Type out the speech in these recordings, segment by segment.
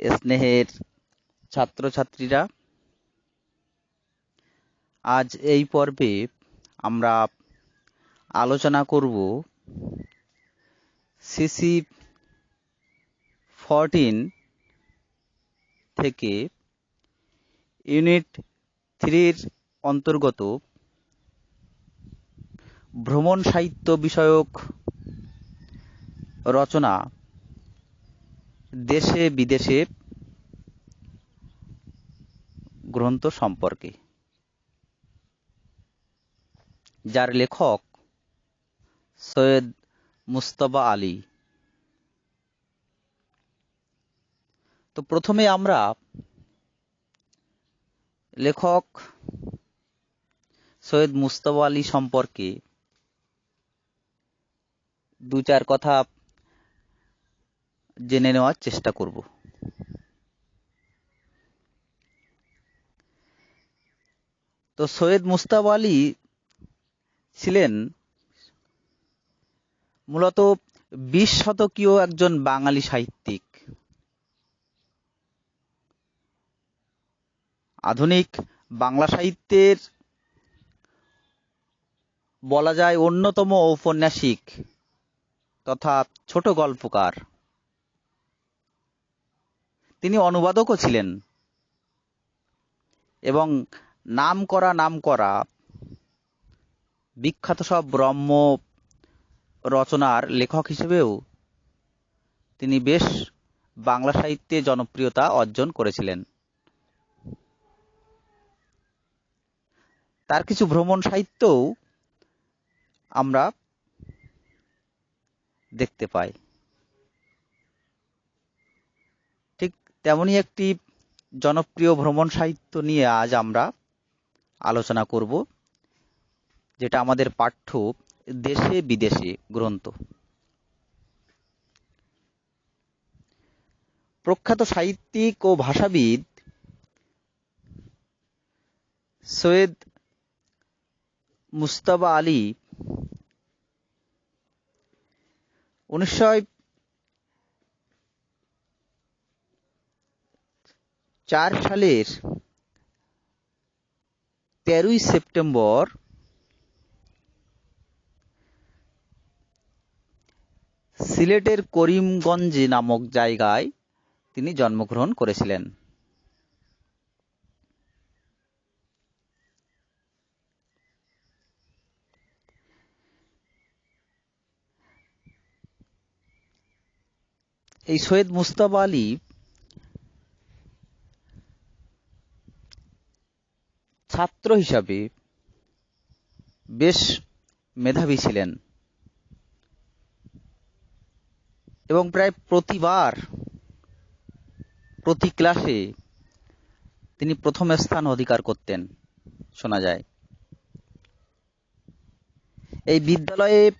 স্নেহের ছাত্রছাত্রীরা। আজ এই পর্বে আমরা আলোচনা করব সিসি ফরটিন থেকে ইউনিট থ্রির অন্তর্গত ভ্রমণ সাহিত্য বিষয়ক রচনা দেশে বিদেশে গ্রন্থ সম্পর্কে। যার লেখক সৈয়দ মুস্তফা আলী। তো প্রথমে আমরা লেখক সৈয়দ মুস্তফা আলী সম্পর্কে দু চার কথা জেনে নেওয়ার চেষ্টা করব। তো সৈয়দ মুস্তাব আলী ছিলেন মূলত বিশ শতকীয় একজন বাঙালি সাহিত্যিক। আধুনিক বাংলা সাহিত্যের বলা যায় অন্যতম ঔপন্যাসিক তথা ছোট গল্পকার। তিনি অনুবাদকও ছিলেন। এবং নাম করা নাম করা বিখ্যাত সব ব্রহ্ম রচনার লেখক হিসেবেও তিনি বেশ বাংলা সাহিত্যে জনপ্রিয়তা অর্জন করেছিলেন। তার কিছু ভ্রমণ সাহিত্যও আমরা দেখতে পাই ঠিক তেমনই একটি জনপ্রিয় ভ্রমণ সাহিত্য নিয়ে আজ আমরা আলোচনা করব, যেটা আমাদের পাঠ্য দেশে বিদেশে গ্রন্থ। প্রখ্যাত সাহিত্যিক ও ভাষাবিদ সৈয়দ মুস্তাবা আলী উনিশশো চার সালের তেরোই সেপ্টেম্বর সিলেটের করিমগঞ্জ নামক জায়গায় তিনি জন্মগ্রহণ করেছিলেন। এই সৈয়দ মুস্তাফা আলী ছাত্র হিসাবে বেশ মেধাবী ছিলেন। এবং প্রায় প্রতিবার প্রতি ক্লাসে তিনি প্রথম স্থান অধিকার করতেন, শোনা যায়। এই বিদ্যালয়ে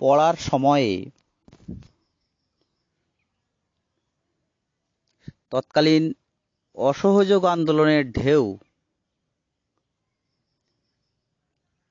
পড়ার সময়ে তৎকালীন অসহযোগ আন্দোলনের ঢেউ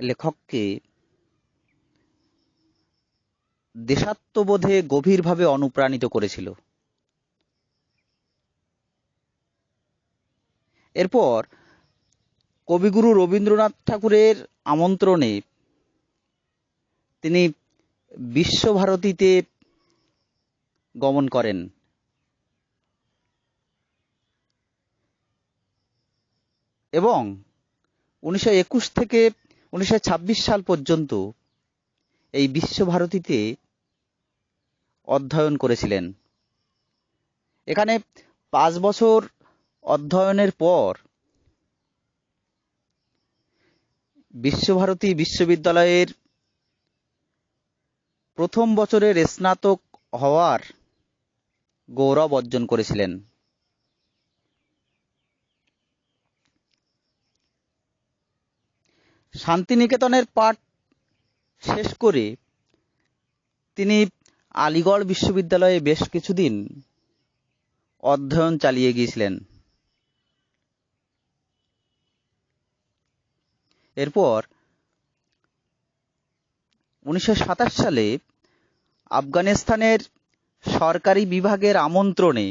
লেখককে দেশাত্মবোধে গভীরভাবে অনুপ্রাণিত করেছিল। এরপর কবিগুরু রবীন্দ্রনাথ ঠাকুরের আমন্ত্রণে তিনি বিশ্বভারতীতে গমন করেন। এবং উনিশশো একুশ থেকে উনিশশো ছাব্বিশ সাল পর্যন্ত এই বিশ্বভারতীতে অধ্যয়ন করেছিলেন। এখানে পাঁচ বছর অধ্যয়নের পর বিশ্বভারতী বিশ্ববিদ্যালয়ের প্রথম বছরের স্নাতক হওয়ার গৌরব অর্জন করেছিলেন। শান্তিনিকেতনের পাঠ শেষ করে তিনি আলিগড় বিশ্ববিদ্যালয়ে বেশ কিছুদিন অধ্যয়ন চালিয়ে গিয়েছিলেন। এরপর উনিশশো সাতাশ সালে আফগানিস্তানের সরকারি বিভাগের আমন্ত্রণে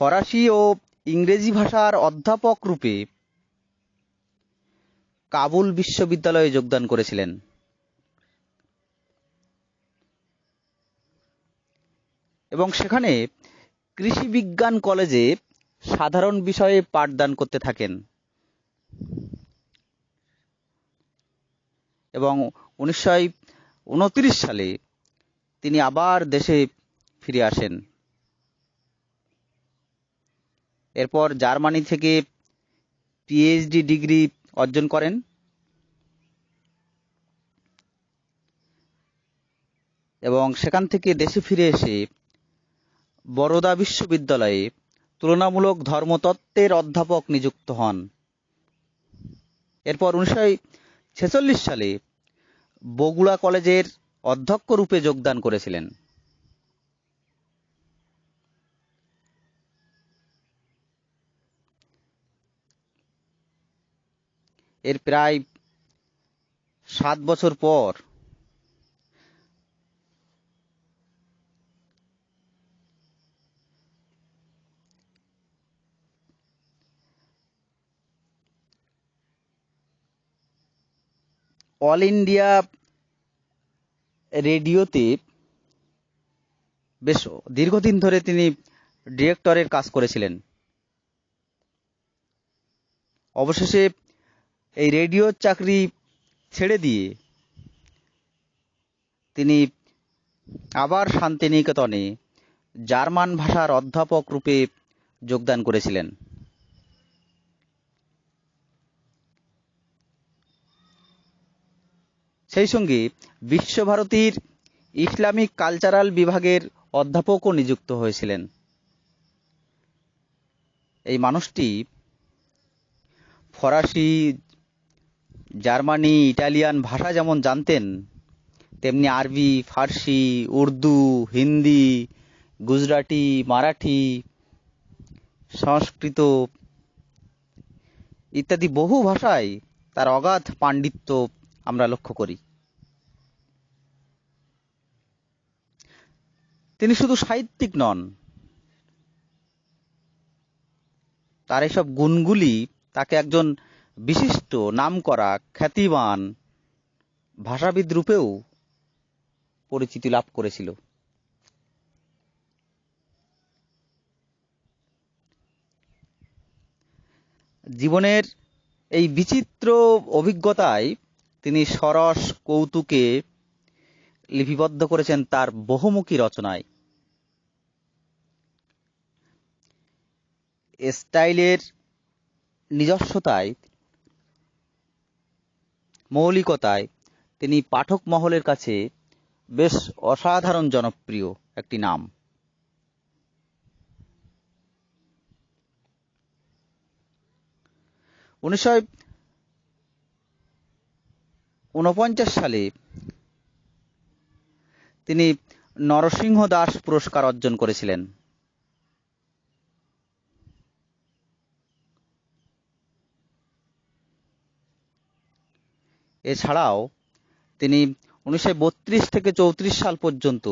ফরাসি ও ইংরেজি ভাষার অধ্যাপক রূপে কাবুল বিশ্ববিদ্যালয়ে যোগদান করেছিলেন। এবং সেখানে কৃষি বিজ্ঞান কলেজে সাধারণ বিষয়ে পাঠদান করতে থাকেন। এবং উনিশশো উনত্রিশ সালে তিনি আবার দেশে ফিরে আসেন। এরপর জার্মানি থেকে পিএইচডি ডিগ্রি অর্জন করেন। এবং সেখান থেকে দেশে ফিরে এসে বরোদা বিশ্ববিদ্যালয়ে তুলনামূলক ধর্মতত্ত্বের অধ্যাপক নিযুক্ত হন। এরপর উনিশশো ছেচল্লিশ সালে বগুড়া কলেজের অধ্যক্ষ রূপে যোগদান করেছিলেন। এর প্রায় সাত বছর পর অল ইন্ডিয়া রেডিওতে বেশ দীর্ঘদিন ধরে তিনি ডিরেক্টরের কাজ করেছিলেন। অবশেষে এই রেডিওর চাকরি ছেড়ে দিয়ে তিনি আবার শান্তিনিকেতনে জার্মান ভাষার অধ্যাপক রূপে যোগদান করেছিলেন। সেই সঙ্গে বিশ্বভারতীর ইসলামিক কালচারাল বিভাগের অধ্যাপকও নিযুক্ত হয়েছিলেন। এই মানুষটি ফরাসি, জার্মানি, ইটালিয়ান ভাষা যেমন জানতেন, তেমনি আরবি, ফার্সি, উর্দু, হিন্দি, গুজরাটি, মারাঠি, সংস্কৃত ইত্যাদি বহু ভাষায় তার অগাধ পাণ্ডিত্য আমরা লক্ষ্য করি। তিনি শুধু সাহিত্যিক নন। তার এসব গুণগুলি তাকে একজন বিশিষ্ট, নামকরা, খ্যাতিমান, ভাষাবিদ রূপেও পরিচিতি লাভ করেছিল। জীবনের এই বিচিত্র অভিজ্ঞতায় তিনি সরস কৌতুকে লিপিবদ্ধ করেছেন তার বহুমুখী রচনায়। স্টাইলের নিজস্বতায়, মৌলিকতায় তিনি পাঠক মহলের কাছে বেশ অসাধারণ জনপ্রিয় একটি নাম। উনিশশো ঊনপঞ্চাশ সালে তিনি নরসিংহ দাস পুরস্কার অর্জন করেছিলেন। এছাড়াও তিনি উনিশশো বত্রিশ থেকে চৌত্রিশ সাল পর্যন্ত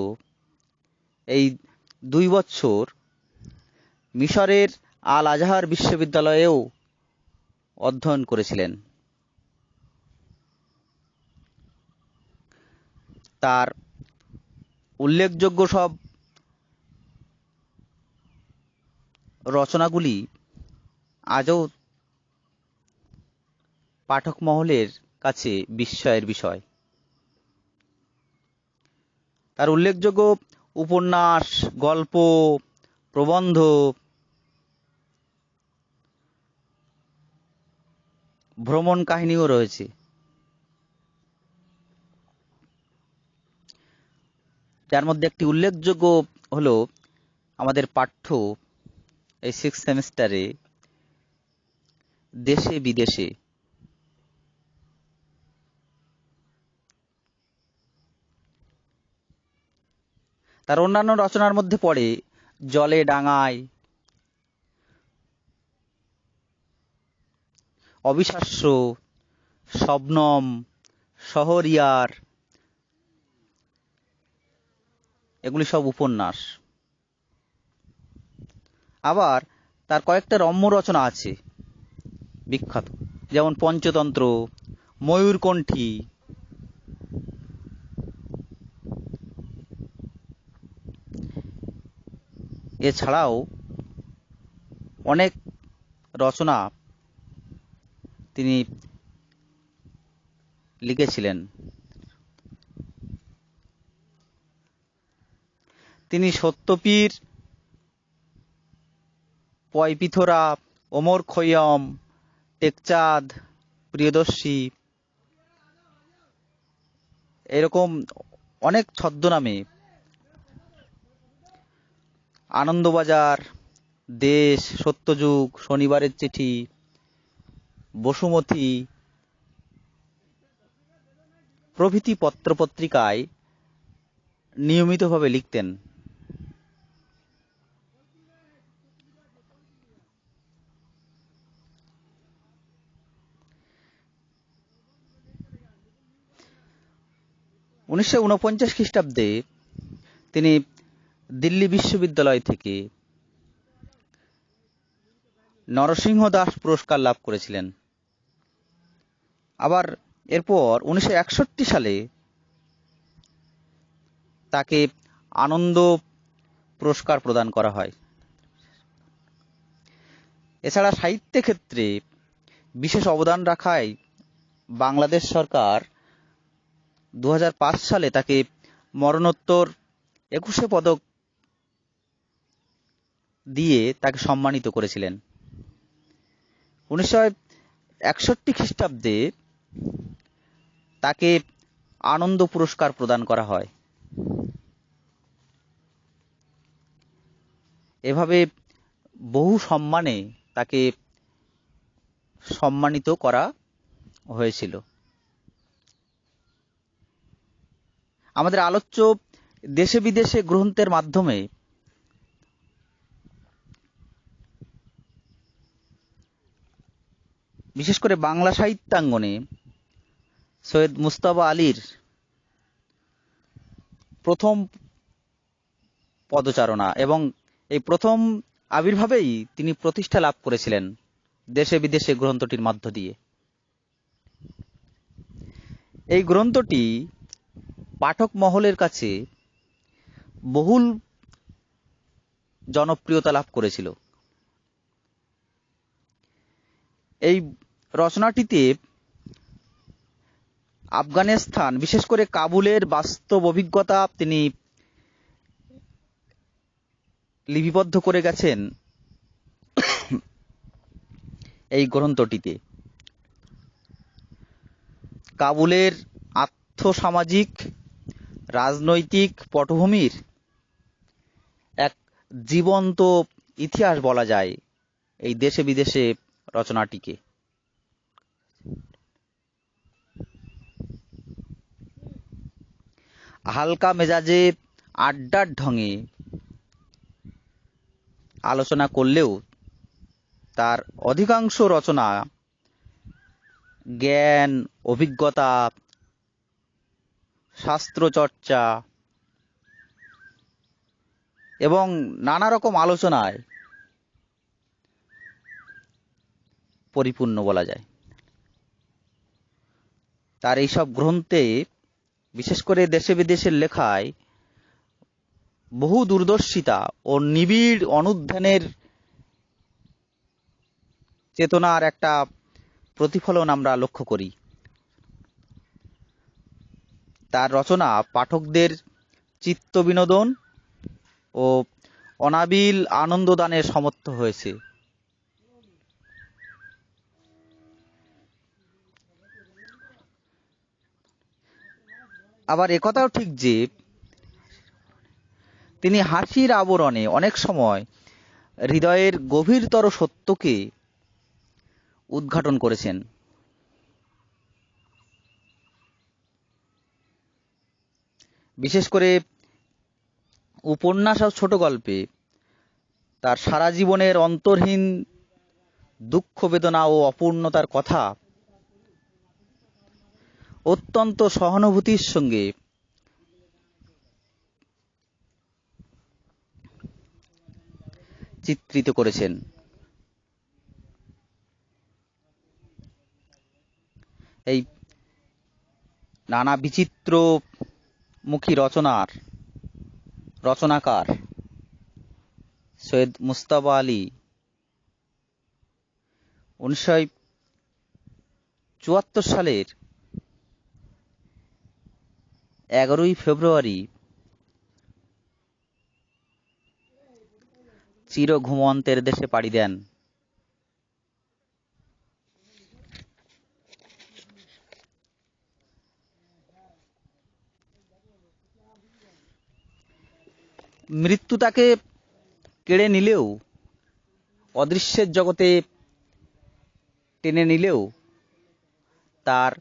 এই দুই বছর মিশরের আল আজহার বিশ্ববিদ্যালয়েও অধ্যয়ন করেছিলেন। তার উল্লেখযোগ্য সব রচনাগুলি আজও পাঠক মহলের কাছে বিস্ময়ের বিষয়। তার উল্লেখযোগ্য উপন্যাস, গল্প, প্রবন্ধ, ভ্রমণ কাহিনীও রয়েছে। যার মধ্যে একটি উল্লেখযোগ্য হলো আমাদের পাঠ্য এই সিক্স সেমিস্টারে দেশে বিদেশে তার অন্যান্য রচনার মধ্যে পড়ে জলে ডাঙায়। অবিশ্বাস্য শবনম শহরিয়ার। এগুলি সব উপন্যাস। আবার তার কয়েকটা রম্য রচনা আছে বিখ্যাত, যেমন পঞ্চতন্ত্র, ময়ূরকণ্ঠী এছাড়াও অনেক রচনা তিনি লিখেছিলেন। তিনি সত্যপীর, পয়পিথরা, ওমর খৈয়ম, টেকচাঁদ, প্রিয়দর্শী এরকম অনেক ছদ্মনামে আনন্দবাজার দেশ সত্যযুগ শনিবারের চিঠি বসুমতী প্রভৃতি পত্রপত্রিকায় নিয়মিতভাবে লিখতেন। উনিশশো ঊনপঞ্চাশ খ্রিস্টাব্দে তিনি দিল্লি বিশ্ববিদ্যালয় থেকে নরসিংহ দাস পুরস্কার লাভ করেছিলেন। আবার এরপর উনিশশো একষট্টি সালে তাকে আনন্দ পুরস্কার প্রদান করা হয়। এছাড়া সাহিত্য ক্ষেত্রে বিশেষ অবদান রাখায় বাংলাদেশ সরকার দু হাজার পাঁচ সালে তাকে মরণোত্তর একুশে পদক দিয়ে তাকে সম্মানিত করেছিলেন। উনিশশো একষট্টি খ্রিস্টাব্দে তাকে আনন্দ পুরস্কার প্রদান করা হয়। এভাবে বহু সম্মানে তাকে সম্মানিত করা হয়েছিল। আমাদের আলোচ্য দেশে বিদেশে গ্রন্থের মাধ্যমে বিশেষ করে বাংলা সাহিত্যাঙ্গনে সৈয়দ মুস্তাবা আলীর প্রথম পদচারণা এবং এই প্রথম আবির্ভাবেই তিনি প্রতিষ্ঠা লাভ করেছিলেন দেশে বিদেশে গ্রন্থটির মধ্য দিয়ে। এই গ্রন্থটি পাঠক মহলের কাছে বহুল জনপ্রিয়তা লাভ করেছিল। এই রচনাটিতে আফগানিস্তান, বিশেষ করে কাবুলের বাস্তব অভিজ্ঞতা তিনি লিপিবদ্ধ করে গেছেন এই গ্রন্থটিতে। কাবুলের আর্থসামাজিক, রাজনৈতিক পটভূমির এক জীবন্ত ইতিহাস বলা যায় এই দেশে বিদেশে রচনাটিকে। হালকা মেজাজে আড্ডার ঢঙে আলোচনা করলেও তার অধিকাংশ রচনা জ্ঞান, অভিজ্ঞতা, শাস্ত্রচর্চা এবং নানা রকম আলোচনায় পরিপূর্ণ বলা যায়। তার এইসব গ্রন্থে বিশেষ করে দেশে বিদেশের লেখায় বহু দূরদর্শিতা ও নিবিড় অনুধ্যানের চেতনার একটা প্রতিফলন আমরা লক্ষ্য করি। তার রচনা পাঠকদের চিত্ত বিনোদন ও অনাবিল আনন্দদানে সমর্থ হয়েছে। আবার একথাও ঠিক যে তিনি হাসির আবরণে অনেক সময় হৃদয়ের গভীরতর সত্যকে উদ্ঘাটন করেছেন। বিশেষ করে উপন্যাস ছোট গল্পে তার সারা জীবনের অন্তরহীন দুঃখ বেদনা ও অপূর্ণতার কথা অত্যন্ত সহানুভূতির সঙ্গে। চিত্রিত করেছেন। এই নানা বিচিত্র মুখী রচনার রচনাকার সৈয়দ মুস্তাবা আলী উনিশশো চুয়াত্তর সালের এগারোই ফেব্রুয়ারি। চির ঘুমন্তের দেশে পাড়ি দেন। মৃত্যু তাকে কেড়ে নিলেও, অদৃশ্যের জগতে টেনে নিলেও, তার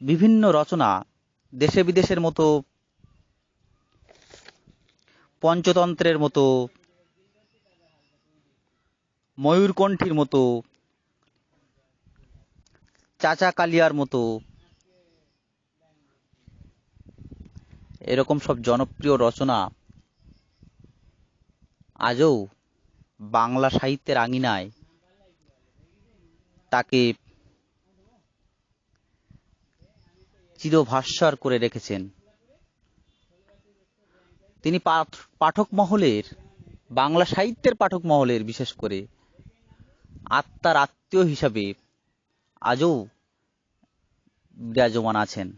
বিভিন্ন রচনা দেশে বিদেশের মতো, পঞ্চতন্ত্রের মতো, ময়ূরকণ্ঠীর মতো, চাচা কালিয়ার মতো, এরকম সব জনপ্রিয় রচনা আজও বাংলা সাহিত্যের আঙিনায় তাকে চিরভাস্বর করে রেখেছেন। তিনি পাঠক মহলের, বাংলা সাহিত্যের পাঠক মহলের বিশেষ করে আত্মার আত্মীয় হিসাবে আজও বিরাজমান আছেন।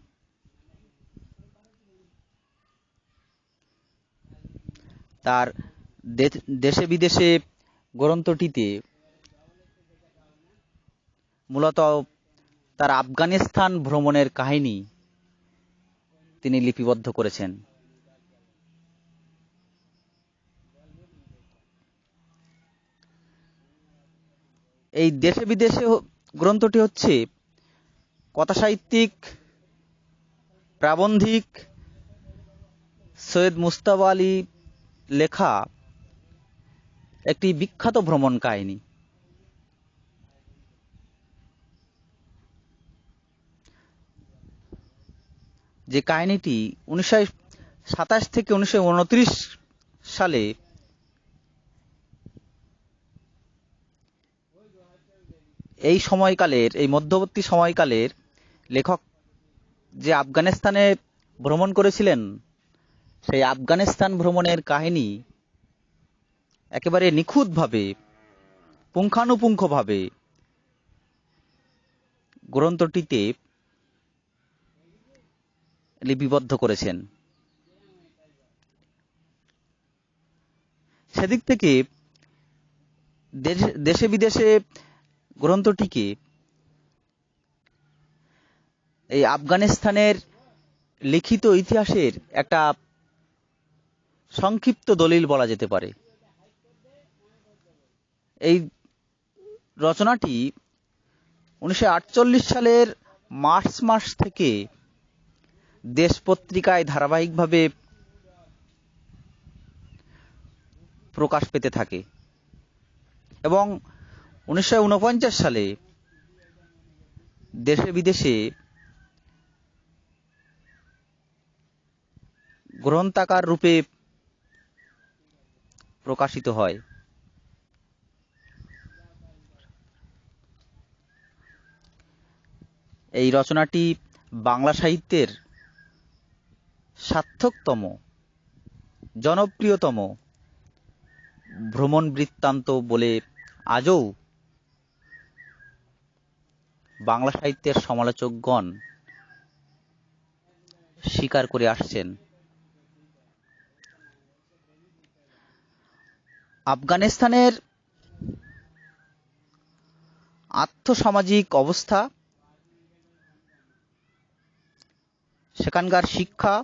তার দেশে বিদেশে গ্রন্থটিতে মূলত তার আফগানিস্তান ভ্রমণের কাহিনী তিনি লিপিবদ্ধ করেছেন। এই দেশে বিদেশে গ্রন্থটি হচ্ছে কথাসাহিত্যিক, প্রাবন্ধিক সৈয়দ মুস্তাবা আলী লেখা একটি বিখ্যাত ভ্রমণ কাহিনী। যে কাহিনীটি উনিশশো সাতাশ থেকে উনিশশো উনত্রিশ সালে এই সময়কালের, এই মধ্যবর্তী সময়কালের লেখক যে আফগানিস্তানে ভ্রমণ করেছিলেন, সেই আফগানিস্তান ভ্রমণের কাহিনী একেবারে নিখুঁতভাবে, পুঙ্খানুপুঙ্খভাবে গ্রন্থটিতে লিপিবদ্ধ করেছেন। সেদিক থেকে দেশে বিদেশে গ্রন্থটিকে এই আফগানিস্তানের লিখিত ইতিহাসের একটা সংক্ষিপ্ত দলিল বলা যেতে পারে। এই রচনাটি উনিশশো আটচল্লিশ সালের মার্চ মাস থেকে দেশ পত্রিকায় ধারাবাহিকভাবে প্রকাশ পেতে থাকে। এবং উনিশশো উনপঞ্চাশ সালে দেশে বিদেশে গ্রন্থাকার রূপে প্রকাশিত হয়। এই রচনাটি বাংলা সাহিত্যের সার্থকতম, জনপ্রিয়তম ভ্রমণ বৃত্তান্ত বলে আজও বাংলা সাহিত্যের সমালোচকগণ স্বীকার করে আসছেন। আফগানিস্তানের আর্থসামাজিক অবস্থা, সেখানকার শিক্ষা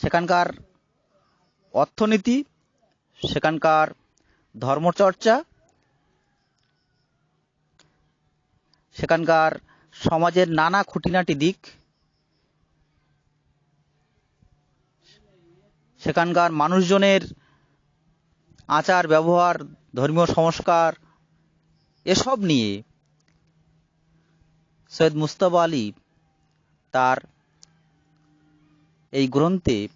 সেখানকার অর্থনীতি, সেখানকার ধর্মচর্চা, সেখানকার সমাজের নানা খুঁটিনাটি দিক, সেখানকার মানুষজনের আচার, ব্যবহার, ধর্মীয় সংস্কার, এসব নিয়ে সৈয়দ মুস্তফা আলী তার এই গ্রন্থে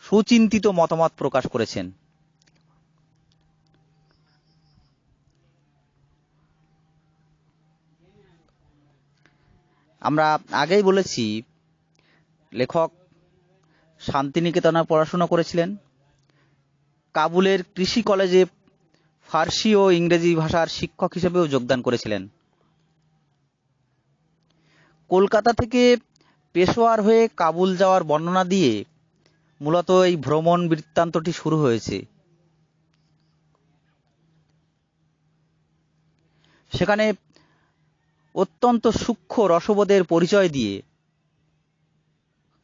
সুচিন্তিত মতামত প্রকাশ করেছেন। আমরা আগেই বলেছি, লেখক শান্তিনিকেতনে পড়াশোনা করেছিলেন। কাবুলের কৃষি কলেজে ফার্সি ও ইংরেজি ভাষার শিক্ষক হিসেবেও যোগদান করেছিলেন। কলকাতা থেকে পেশোয়ার হয়ে কাবুল যাওয়ার বর্ণনা দিয়ে মূলত এই ভ্রমণ বৃত্তান্তটি শুরু হয়েছে। সেখানে অত্যন্ত সূক্ষ্ম রসবোধের পরিচয় দিয়ে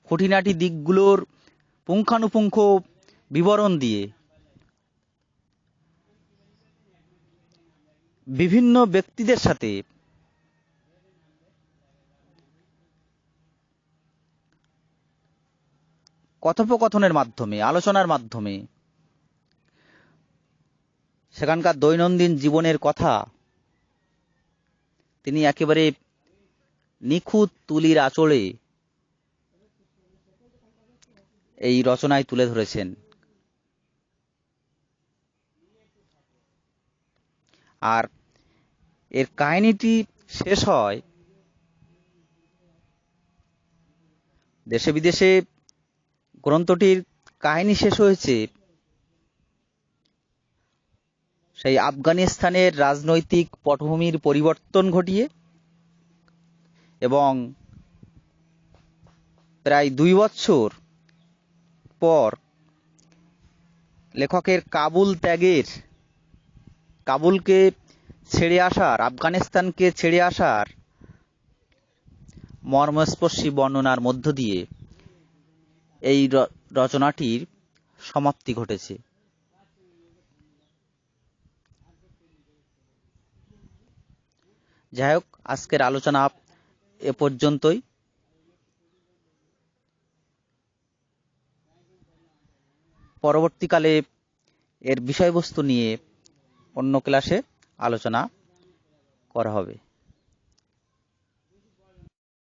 খুঁটিনাটি দিকগুলোর পুঙ্খানুপুঙ্খ বিবরণ দিয়ে বিভিন্ন ব্যক্তিদের সাথে কথোপকথনের মাধ্যমে, আলোচনার মাধ্যমে। সেখানকার দৈনন্দিন জীবনের কথা তিনি একেবারে নিখুঁত তুলির আঁচড়ে এই রচনায় তুলে ধরেছেন। আর এর কাহিনীটি শেষ হয় দেশে বিদেশে গ্রন্থটির কাহিনী শেষ হয়েছে সেই আফগানিস্তানের রাজনৈতিক পটভূমির পরিবর্তন ঘটিয়ে এবং প্রায় দুই বছর পর লেখকের কাবুল ত্যাগের, কাবুলকে ছেড়ে আসার, আফগানিস্তানকে ছেড়ে আসার মর্মস্পর্শী বর্ণনার মধ্য দিয়ে এই রচনাটির সমাপ্তি ঘটেছে। যাই হোক, আজকের আলোচনা এ পর্যন্তই। পরবর্তীকালে এর বিষয়বস্তু নিয়ে অন্য ক্লাসে আলোচনা করা হবে।